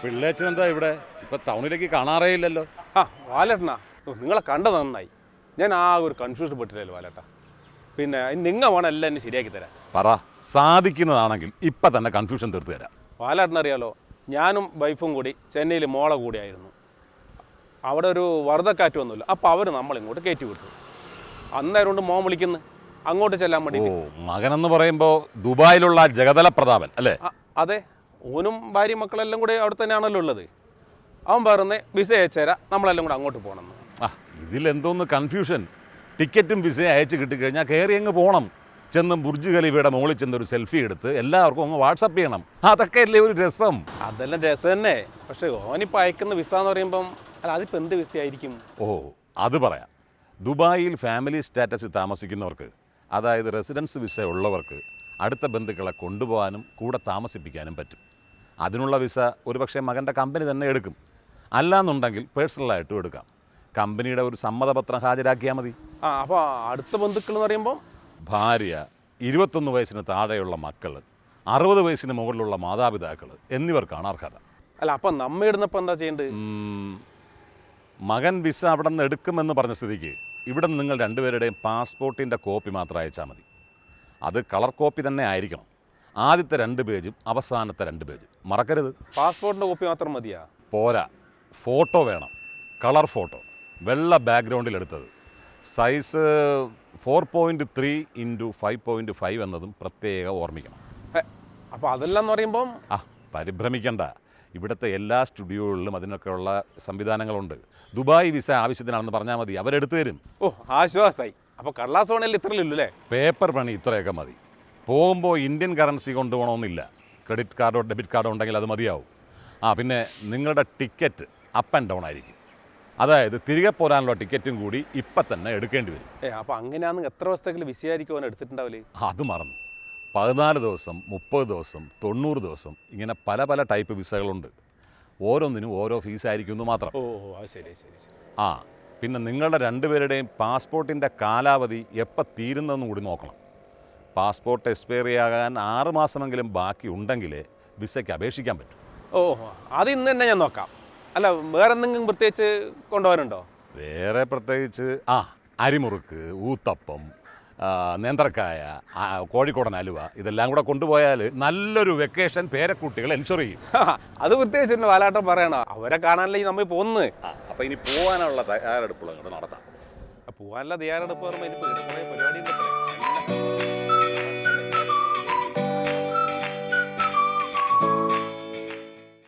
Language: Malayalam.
പിള്ളേച്ചൻ എന്താ ഇവിടെ? ഇപ്പൊ ടൗണിലേക്ക് കാണാറേ ഇല്ലല്ലോ. ആ വാലേട്ടനാ. ഓ, നിങ്ങളെ കണ്ടത് നന്നായി. ഞാൻ ആ ഒരു കൺഫ്യൂഷൻ പെട്ടില്ലല്ലോ വാലേട്ടാ. പിന്നെ നിങ്ങ വേണം എല്ലാം എന്നെ ശരിയാക്കി തരാം പറ സാധിക്കുന്നതാണെങ്കിൽ ഇപ്പൊ തന്നെ കൺഫ്യൂഷൻ തീർത്തു തരാം. വാലേട്ടനറിയാലോ ഞാനും വൈഫും കൂടി ചെന്നൈയിൽ മോളെ കൂടിയായിരുന്നു. അവിടെ ഒരു വറുതക്കാറ്റ് വന്നില്ല. അപ്പോൾ അവർ നമ്മളിങ്ങോട്ട് കയറ്റി വിട്ടു. അന്നേരം കൊണ്ട് മോൻ വിളിക്കുന്നു. അങ്ങോട്ട് ചെല്ലാൻ ഓ വേണ്ടി മകനെന്ന് പറയുമ്പോ ദുബായിലുള്ള ജഗതല പ്രതാപൻ അല്ലേ? അതെ. ഓനും ഭാര്യയും മക്കളെല്ലാം കൂടെ അവിടെ തന്നെയാണല്ലോ ഉള്ളത്. അവൻ പറഞ്ഞ് വിസ അയച്ചുതരാം നമ്മളെല്ലാം കൂടെ അങ്ങോട്ട് പോകണമെന്ന്. ആ ഇതിലെന്തോന്ന് കൺഫ്യൂഷൻ ടിക്കറ്റും വിസയും അയച്ച് കിട്ടിക്കഴിഞ്ഞാൽ കയറി അങ്ങ് പോകണം ചെന്ന് ബുർജ് ഖലീഫയുടെ മുകളിൽ ചെന്ന് ഒരു സെൽഫി എടുത്ത് എല്ലാവർക്കും അങ്ങ് വാട്സപ്പ് ചെയ്യണം. അതൊക്കെ അല്ലേ ഒരു രസം? അതെല്ലാം രസം തന്നെ. പക്ഷേ ഓനിപ്പോൾ അയക്കുന്ന വിസ എന്ന് പറയുമ്പം അല്ല അതിപ്പോൾ എന്ത് വിസ ആയിരിക്കും ഓ അത് പറയാം. ദുബായിൽ ഫാമിലി സ്റ്റാറ്റസിൽ താമസിക്കുന്നവർക്ക് അതായത് റെസിഡൻസ് വിസ ഉള്ളവർക്ക് അടുത്ത ബന്ധുക്കളെ കൊണ്ടുപോകാനും കൂടെ താമസിപ്പിക്കാനും പറ്റും. അതിനുള്ള വിസ ഒരുപക്ഷെ മകന്റെ കമ്പനി തന്നെ എടുക്കും. അല്ലാന്നുണ്ടെങ്കിൽ പേഴ്സണലായിട്ടും എടുക്കാം. കമ്പനിയുടെ ഒരു സമ്മതപത്രം ഹാജരാക്കിയാൽ മതി. ആ അപ്പോൾ അടുത്ത ബന്ധുക്കൾ എന്ന് പറയുമ്പോൾ ഭാര്യ ഇരുപത്തൊന്ന് വയസ്സിന് താഴെയുള്ള മക്കൾ അറുപത് വയസ്സിന് മുകളിലുള്ള മാതാപിതാക്കൾ എന്നിവർക്കാണ് അർഹത. അല്ല അപ്പം നമ്മ ഇടുന്നപ്പോൾ എന്താ ചെയ്യേണ്ടത്? മകൻ വിസ അവിടെ നിന്ന് എടുക്കുമെന്ന് പറഞ്ഞ സ്ഥിതിക്ക് ഇവിടെ നിന്ന് നിങ്ങൾ രണ്ടുപേരുടെയും പാസ്പോർട്ടിന്റെ കോപ്പി മാത്രം അയച്ചാൽ മതി. അത് കളർ കോപ്പി തന്നെ ആയിരിക്കണം. ആദ്യത്തെ രണ്ട് പേജും അവസാനത്തെ രണ്ട് പേജും. മറക്കരുത്. പാസ്പോർട്ടിന്റെ കോപ്പി മാത്രം മതിയാ? പോരാ. ഫോട്ടോ വേണം. Colour photo. വെള്ള ബാക്ക്ഗ്രൗണ്ടിൽ എടുത്തത്. Size four point three into five point five എന്നതും പ്രത്യേകം ഓർമ്മിക്കണം. അപ്പോൾ അതെല്ലാം എന്ന് പറയുമ്പം? ആ പരിഭ്രമിക്കണ്ട. ഇവിടുത്തെ എല്ലാ സ്റ്റുഡിയോകളിലും അതിനൊക്കെയുള്ള സംവിധാനങ്ങളുണ്ട്. ദുബായ് വിസ ആവശ്യത്തിനാണെന്ന് പറഞ്ഞാൽ മതി. അവരെടുത്തു തരും. ഓ ആശ്വാസായി. അപ്പോൾ കള്ളാസ് ഇത്ര ഇത്രയല്ലോ പേപ്പർ പണി ഇത്രയൊക്കെ മതി. പോകുമ്പോൾ ഇന്ത്യൻ കറൻസി കൊണ്ടുപോകണമെന്നില്ല. ക്രെഡിറ്റ് കാർഡോ ഡെബിറ്റ് കാർഡോ ഉണ്ടെങ്കിൽ അത് മതിയാവും. ആ പിന്നെ നിങ്ങളുടെ ടിക്കറ്റ് അപ്പ് ആൻഡ് ഡൗൺ ആയിരിക്കും. അതായത് തിരികെ പോരാനുള്ള ടിക്കറ്റും കൂടി ഇപ്പം തന്നെ എടുക്കേണ്ടി വരും. ഏ അപ്പോൾ അങ്ങനെയാണെങ്കിൽ എത്ര ദിവസത്തേക്ക് വിസയായിരിക്കും അവൻ എടുത്തിട്ടുണ്ടാവില്ലേ അത് മറന്നു. പതിനാല് ദിവസം മുപ്പത് ദിവസം തൊണ്ണൂറ് ദിവസം ഇങ്ങനെ പല പല ടൈപ്പ് വിസകളുണ്ട്. ഓരോന്നിനും ഓരോ ഫീസ് ആയിരിക്കും എന്ന് മാത്രം. ഓ ഓ, അത് ശരി ശരി ശരി. ആ പിന്നെ നിങ്ങളുടെ രണ്ടുപേരുടെയും പാസ്പോർട്ടിന്റെ കാലാവധി എപ്പോൾ തീരുന്നതെന്ന് കൂടി നോക്കണം. പാസ്പോർട്ട് എക്സ്പയറി ആകാൻ ആറ് മാസമെങ്കിലും ബാക്കി ഉണ്ടെങ്കിൽ വിസയ്ക്ക് അപേക്ഷിക്കാൻ പറ്റും. ഓ അത് ഇന്ന് തന്നെ ഞാൻ നോക്കാം. അല്ല വേറെ എന്തെങ്കിലും പ്രത്യേകിച്ച് കൊണ്ടുപോകാനുണ്ടോ? വേറെ പ്രത്യേകിച്ച് ആ അരിമുറുക്ക് ഊത്തപ്പം നേന്ത്രക്കായ കോഴിക്കോടൻ അലുവ ഇതെല്ലാം കൂടെ കൊണ്ടുപോയാൽ നല്ലൊരു വെക്കേഷൻ പേരക്കുട്ടികൾ എൻഷുർ ചെയ്യും. അത് പ്രത്യേകിച്ച് എന്നെ വാലാട്ടം പറയണോ? അവരെ കാണാനല്ലേ നമ്മൾ പോകുന്നത് അപ്പം ഇനി പോകാനുള്ള തയ്യാറെടുപ്പുകൾ നടത്താം. പോകാനുള്ള തയ്യാറെടുപ്പ് പറയുമ്പോൾ ഇനി പരിപാടി